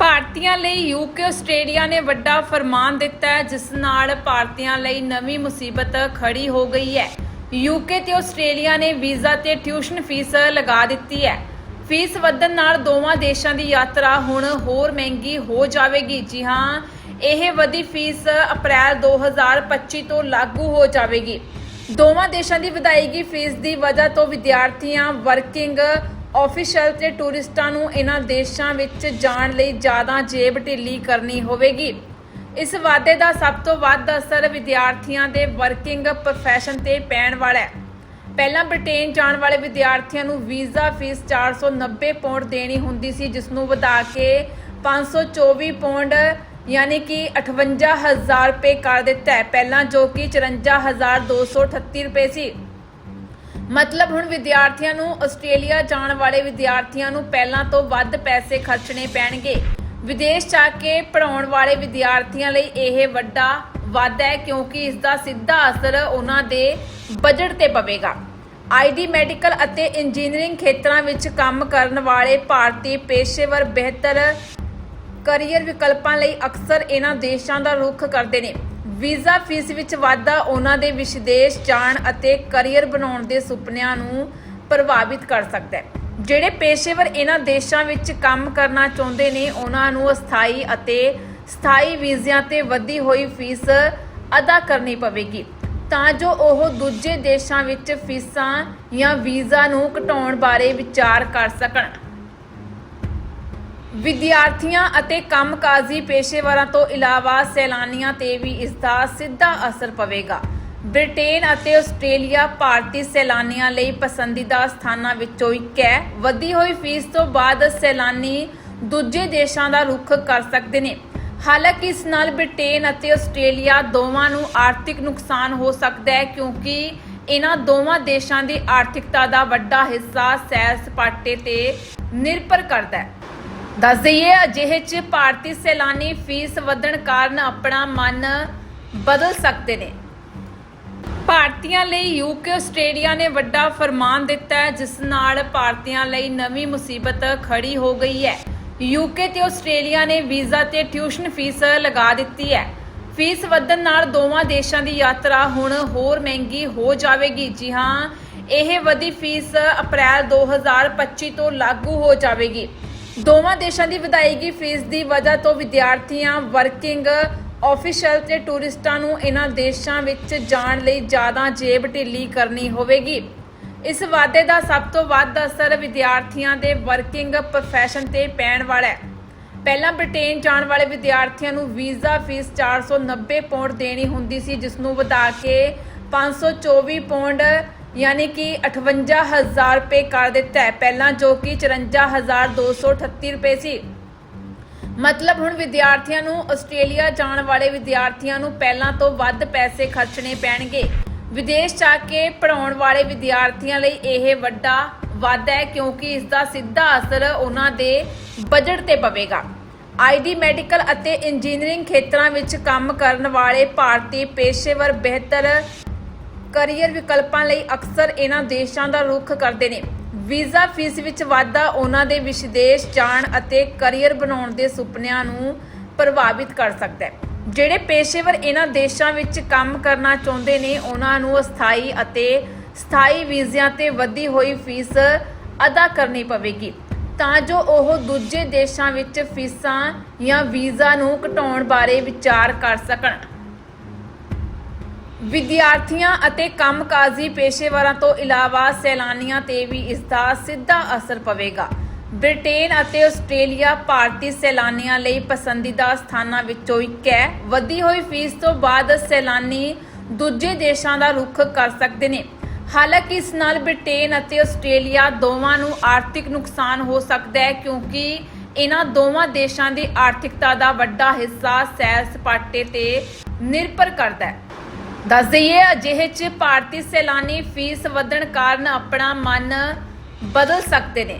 ਭਾਰਤੀਆਂ ਲਈ UK Australia ਨੇ ਵੱਡਾ ਫਰਮਾਨ ਦਿੱਤਾ ਹੈ, ਜਿਸ ਨਾਲ ਭਾਰਤੀਆਂ ਲਈ ਨਵੀਂ ਮੁਸੀਬਤ ਖੜੀ ਹੋ ਗਈ ਹੈ। ਯੂਕੇ ਤੇ ਆਸਟ੍ਰੇਲੀਆ ਨੇ ਵੀਜ਼ਾ ਤੇ ਟਿਊਸ਼ਨ ਫੀਸ ਲਗਾ ਦਿੱਤੀ ਹੈ। ਫੀਸ ਵਧਣ ਨਾਲ ਦੋਵਾਂ ਦੇਸ਼ਾਂ ਦੀ ਯਾਤਰਾ ਹੁਣ ਹੋਰ ਮਹਿੰਗੀ ਹੋ ਜਾਵੇਗੀ। ਜੀ ਹਾਂ, ਇਹ ਵਧੀ ਫੀਸ ਅਪ੍ਰੈਲ 2025 ਤੋਂ ਲਾਗੂ ਹੋ ਜਾਵੇਗੀ। ਦੋਵਾਂ ਦੇਸ਼ਾਂ ਦੀ ਵਧਾਈਗੀ ਫੀਸ ਦੀ ਵਜ੍ਹਾ ਤੋਂ ਵਿਦਿਆਰਥੀਆਂ, ਵਰਕਿੰਗ ਆਫੀਸ਼ਲ ਤੇ ਟੂਰਿਸਟਾਂ ਨੂੰ ਇਹਨਾਂ ਦੇਸ਼ਾਂ ਵਿੱਚ ਜਾਣ ਲਈ ਜ਼ਿਆਦਾ ਜੇਬ ਢਿੱਲੀ ਕਰਨੀ ਹੋਵੇਗੀ। ਇਸ ਵਾਅਦੇ ਦਾ ਸਭ ਤੋਂ ਵੱਧ ਅਸਰ ਵਿਦਿਆਰਥੀਆਂ ਦੇ ਵਰਕਿੰਗ ਪ੍ਰੋਫੈਸ਼ਨ ਤੇ ਪੈਣ ਵਾਲਾ ਹੈ। ਪਹਿਲਾਂ ਬ੍ਰਿਟੇਨ ਜਾਣ ਵਾਲੇ ਵਿਦਿਆਰਥੀਆਂ ਨੂੰ ਵੀਜ਼ਾ ਫੀਸ 490 ਪਾਉਂਡ ਦੇਣੀ ਹੁੰਦੀ ਸੀ, ਜਿਸ ਨੂੰ ਵਧਾ ਕੇ 524 ਪਾਉਂਡ ਯਾਨੀ ਕਿ 58000 ਰੁਪਏ ਕਰ ਦਿੱਤਾ ਹੈ। ਪਹਿਲਾਂ ਜੋ ਕਿ 54238 ਰੁਪਏ ਸੀ। ਮਤਲਬ ਹੁਣ ਵਿਦਿਆਰਥੀਆਂ ਨੂੰ ਆਸਟ੍ਰੇਲੀਆ ਜਾਣ ਵਾਲੇ ਵਿਦਿਆਰਥੀਆਂ ਨੂੰ ਪਹਿਲਾਂ ਤੋਂ ਵੱਧ ਪੈਸੇ ਖਰਚਣੇ ਪੈਣਗੇ। ਵਿਦੇਸ਼ ਜਾ ਕੇ ਪੜਾਉਣ ਵਾਲੇ ਵਿਦਿਆਰਥੀਆਂ ਲਈ ਇਹ ਵੱਡਾ ਵਾਧਾ ਹੈ ਕਿਉਂਕਿ ਇਸ ਦਾ ਸਿੱਧਾ ਅਸਰ ਉਹਨਾਂ ਦੇ ਬਜਟ ਤੇ ਪਵੇਗਾ। ਆਈਡੀ ਮੈਡੀਕਲ ਅਤੇ ਇੰਜੀਨੀਅਰਿੰਗ ਖੇਤਰਾਂ ਵਿੱਚ ਕੰਮ ਕਰਨ ਵਾਲੇ ਭਾਰਤੀ ਪੇਸ਼ੇਵਰ ਬਿਹਤਰ ਕਰੀਅਰ ਵਿਕਲਪਾਂ ਲਈ ਅਕਸਰ ਇਹਨਾਂ ਦੇਸ਼ਾਂ ਦਾ ਰੁਖ ਕਰਦੇ ਨੇ। ਵੀਜ਼ਾ ਫੀਸ ਵਿੱਚ ਵਾਧਾ ਉਹਨਾਂ ਦੇ ਵਿਦੇਸ਼ ਜਾਣ ਅਤੇ ਕਰੀਅਰ ਬਣਾਉਣ ਦੇ ਸੁਪਨਿਆਂ ਨੂੰ ਪ੍ਰਭਾਵਿਤ ਕਰ ਸਕਦਾ ਹੈ। ਜਿਹੜੇ ਪੇਸ਼ੇਵਰ ਇਹਨਾਂ ਦੇਸ਼ਾਂ ਵਿੱਚ ਕੰਮ ਕਰਨਾ ਚਾਹੁੰਦੇ ਨੇ, ਉਹਨਾਂ ਨੂੰ ਅਸਥਾਈ ਅਤੇ ਸਥਾਈ ਵੀਜ਼ਿਆਂ ਤੇ ਵਧੀ ਹੋਈ ਫੀਸ ਅਦਾ ਕਰਨੀ ਪਵੇਗੀ। ਤਾਂ ਜੋ ਉਹ ਦੂਜੇ ਦੇਸ਼ਾਂ ਵਿੱਚ ਫੀਸਾਂ ਜਾਂ ਵੀਜ਼ਾ ਨੂੰ ਘਟਾਉਣ ਬਾਰੇ ਵਿਚਾਰ ਕਰ ਸਕਣ। ਵਿਦਿਆਰਥੀਆਂ ਅਤੇ ਕੰਮਕਾਜੀ ਪੇਸ਼ੇਵਰਾਂ ਤੋਂ ਇਲਾਵਾ ਸੈਲਾਨੀਆਂ ਤੇ ਵੀ ਇਸ ਦਾ ਸਿੱਧਾ ਅਸਰ ਪਵੇਗਾ। ਬ੍ਰਿਟੇਨ ਅਤੇ ਆਸਟ੍ਰੇਲੀਆ ਭਾਰਤੀ ਸੈਲਾਨੀਆਂ ਲਈ ਪਸੰਦੀਦਾ ਸਥਾਨਾਂ ਵਿੱਚੋਂ ਇੱਕ ਹੈ। ਵਧੀ ਹੋਈ ਫੀਸ ਤੋਂ ਬਾਅਦ ਸੈਲਾਨੀ ਦੂਜੇ ਦੇਸ਼ਾਂ ਦਾ ਰੁਖ ਕਰ ਸਕਦੇ ਨੇ। ਹਾਲਾਂਕਿ ਇਸ ਨਾਲ ਬ੍ਰਿਟੇਨ ਅਤੇ ਆਸਟ੍ਰੇਲੀਆ ਦੋਵਾਂ ਨੂੰ ਆਰਥਿਕ ਨੁਕਸਾਨ ਹੋ ਸਕਦਾ ਹੈ ਕਿਉਂਕਿ ਇਹਨਾਂ ਦੋਵਾਂ ਦੇਸ਼ਾਂ ਦੀ ਆਰਥਿਕਤਾ ਦਾ ਵੱਡਾ ਹਿੱਸਾ ਸੈਰ ਸਪਾਟੇ ਤੇ ਨਿਰਭਰ ਕਰਦਾ ਹੈ। ਦੱਸ ਦਈਏ, ਅਜਿਹੇ ਚ ਭਾਰਤੀ ਸੈਲਾਨੀ ਫੀਸ ਵਧਣ ਕਾਰਨ ਆਪਣਾ ਮਨ ਬਦਲ ਸਕਦੇ ਨੇ। ਭਾਰਤੀਆਂ ਲਈ ਯੂਕੇ, ਆਸਟ੍ਰੇਲੀਆ ਨੇ ਵੱਡਾ ਫਰਮਾਨ ਦਿੱਤਾ ਹੈ, ਜਿਸ ਨਾਲ ਭਾਰਤੀਆਂ ਲਈ ਨਵੀਂ ਮੁਸੀਬਤ ਖੜੀ ਹੋ ਗਈ ਹੈ। ਯੂਕੇ ਤੇ ਆਸਟ੍ਰੇਲੀਆ ਨੇ ਵੀਜ਼ਾ ਤੇ ਟਿਊਸ਼ਨ ਫੀਸ ਲਗਾ ਦਿੱਤੀ ਹੈ। ਫੀਸ ਵਧਣ ਨਾਲ ਦੋਵਾਂ ਦੇਸ਼ਾਂ ਦੀ ਯਾਤਰਾ ਹੁਣ ਹੋਰ ਮਹਿੰਗੀ ਹੋ ਜਾਵੇਗੀ। ਜੀ ਹਾਂ, ਇਹ ਵਧੀ ਫੀਸ ਅਪ੍ਰੈਲ 2025 ਤੋਂ ਲਾਗੂ ਹੋ ਜਾਵੇਗੀ। ਦੋਵਾਂ ਦੇਸ਼ਾਂ ਦੀ ਵਧਾਈਗੀ ਫੀਸ ਦੀ ਵਜ੍ਹਾ ਤੋਂ ਵਿਦਿਆਰਥੀਆਂ ਵਰਕਿੰਗ ਆਫੀਸ਼ਲ ਤੇ ਟੂਰਿਸਟਾਂ ਨੂੰ ਇਹਨਾਂ ਦੇਸ਼ਾਂ ਵਿੱਚ ਜਾਣ ਲਈ ਜ਼ਿਆਦਾ ਜੇਬ ਢਿੱਲੀ ਕਰਨੀ ਹੋਵੇਗੀ। ਇਸ ਵਾਅਦੇ ਦਾ ਸਭ ਤੋਂ ਵੱਧ ਅਸਰ ਵਿਦਿਆਰਥੀਆਂ ਦੇ ਵਰਕਿੰਗ ਪ੍ਰੋਫੈਸ਼ਨ ਤੇ ਪੈਣ ਵਾਲਾ ਹੈ। ਪਹਿਲਾਂ ਬ੍ਰਿਟੇਨ ਜਾਣ ਵਾਲੇ ਵਿਦਿਆਰਥੀਆਂ ਨੂੰ ਵੀਜ਼ਾ ਫੀਸ 490 ਪਾਉਂਡ ਦੇਣੀ ਹੁੰਦੀ ਸੀ, ਜਿਸ ਨੂੰ ਵਧਾ ਕੇ 524 ਪਾਉਂਡ ਯਾਨੀ ਕਿ 58000 ਰੁਪਏ ਕਰ ਦਿੱਤਾ ਹੈ, ਪਹਿਲਾਂ ਜੋ ਕਿ 54238 ਰੁਪਏ ਸੀ। ਮਤਲਬ ਹੁਣ ਵਿਦਿਆਰਥੀਆਂ ਨੂੰ ਆਸਟ੍ਰੇਲੀਆ ਜਾਣ ਵਾਲੇ ਵਿਦਿਆਰਥੀਆਂ ਨੂੰ ਪਹਿਲਾਂ ਤੋਂ ਵੱਧ ਪੈਸੇ ਖਰਚਣੇ ਪੈਣਗੇ। ਵਿਦੇਸ਼ ਜਾ ਕੇ ਪੜਾਉਣ ਵਾਲੇ ਵਿਦਿਆਰਥੀਆਂ ਲਈ ਇਹ ਵੱਡਾ ਵਾਧਾ ਹੈ, ਕਿਉਂਕਿ ਇਸ ਦਾ ਸਿੱਧਾ ਅਸਰ ਉਹਨਾਂ ਦੇ ਬਜਟ ਤੇ ਪਵੇਗਾ। ਆਈਡੀ ਮੈਡੀਕਲ ਅਤੇ ਇੰਜੀਨੀਅਰਿੰਗ ਖੇਤਰਾਂ ਵਿੱਚ ਕੰਮ ਕਰਨ ਵਾਲੇ ਭਾਰਤੀ ਪੇਸ਼ੇਵਰ ਬਿਹਤਰ ਕਰੀਅਰ ਵਿਕਲਪਾਂ ਲਈ ਅਕਸਰ ਇਹਨਾਂ ਦੇਸ਼ਾਂ ਦਾ ਰੁਖ ਕਰਦੇ ਨੇ। ਵੀਜ਼ਾ ਫੀਸ ਵਿੱਚ ਵਾਧਾ ਉਹਨਾਂ ਦੇ ਵਿਦੇਸ਼ ਜਾਣ ਅਤੇ ਕਰੀਅਰ ਬਣਾਉਣ ਦੇ ਸੁਪਨਿਆਂ ਨੂੰ ਪ੍ਰਭਾਵਿਤ ਕਰ ਸਕਦਾ ਹੈ। ਜਿਹੜੇ ਪੇਸ਼ੇਵਰ ਇਹਨਾਂ ਦੇਸ਼ਾਂ ਵਿੱਚ ਕੰਮ ਕਰਨਾ ਚਾਹੁੰਦੇ ਨੇ, ਉਹਨਾਂ ਨੂੰ ਅਸਥਾਈ ਅਤੇ ਸਥਾਈ ਵੀਜ਼ਿਆਂ ਤੇ ਵਧੀ ਹੋਈ ਫੀਸ ਅਦਾ ਕਰਨੀ ਪਵੇਗੀ। ਤਾਂ ਜੋ ਉਹ ਦੂਜੇ ਦੇਸ਼ਾਂ ਵਿੱਚ ਫੀਸਾਂ ਜਾਂ ਵੀਜ਼ਾ ਨੂੰ ਘਟਾਉਣ ਬਾਰੇ ਵਿਚਾਰ ਕਰ ਸਕਣ। ਵਿਦਿਆਰਥੀਆਂ ਅਤੇ ਕੰਮਕਾਜੀ ਪੇਸ਼ੇਵਰਾਂ ਤੋਂ ਇਲਾਵਾ ਸੈਲਾਨੀਆਂ ਤੇ ਵੀ ਇਸ ਦਾ ਸਿੱਧਾ ਅਸਰ ਪਵੇਗਾ। ਬ੍ਰਿਟੇਨ ਅਤੇ ਆਸਟ੍ਰੇਲੀਆ ਭਾਰਤੀ ਸੈਲਾਨੀਆਂ ਲਈ ਪਸੰਦੀਦਾ ਸਥਾਨਾਂ ਵਿੱਚੋਂ ਇੱਕ ਹੈ। ਵਧੀ ਹੋਈ ਫੀਸ ਤੋਂ ਬਾਅਦ ਸੈਲਾਨੀ ਦੂਜੇ ਦੇਸ਼ਾਂ ਦਾ ਰੁਖ ਕਰ ਸਕਦੇ ਨੇ। ਹਾਲਾਂਕਿ ਇਸ ਨਾਲ ਬ੍ਰਿਟੇਨ ਅਤੇ ਆਸਟ੍ਰੇਲੀਆ ਦੋਵਾਂ ਨੂੰ ਆਰਥਿਕ ਨੁਕਸਾਨ ਹੋ ਸਕਦਾ ਹੈ ਕਿਉਂਕਿ ਇਹਨਾਂ ਦੋਵਾਂ ਦੇਸ਼ਾਂ ਦੀ ਆਰਥਿਕਤਾ ਦਾ ਵੱਡਾ ਹਿੱਸਾ ਸੈਰ ਸਪਾਟੇ ਤੇ ਨਿਰਭਰ ਕਰਦਾ ਹੈ। ਦੱਸ ਦਈਏ ਅਜਿਹੇ ਚ ਭਾਰਤੀ ਸੈਲਾਨੀ ਫੀਸ ਵਧਣ ਕਾਰਨ ਆਪਣਾ ਮਨ ਬਦਲ ਸਕਦੇ ਨੇ।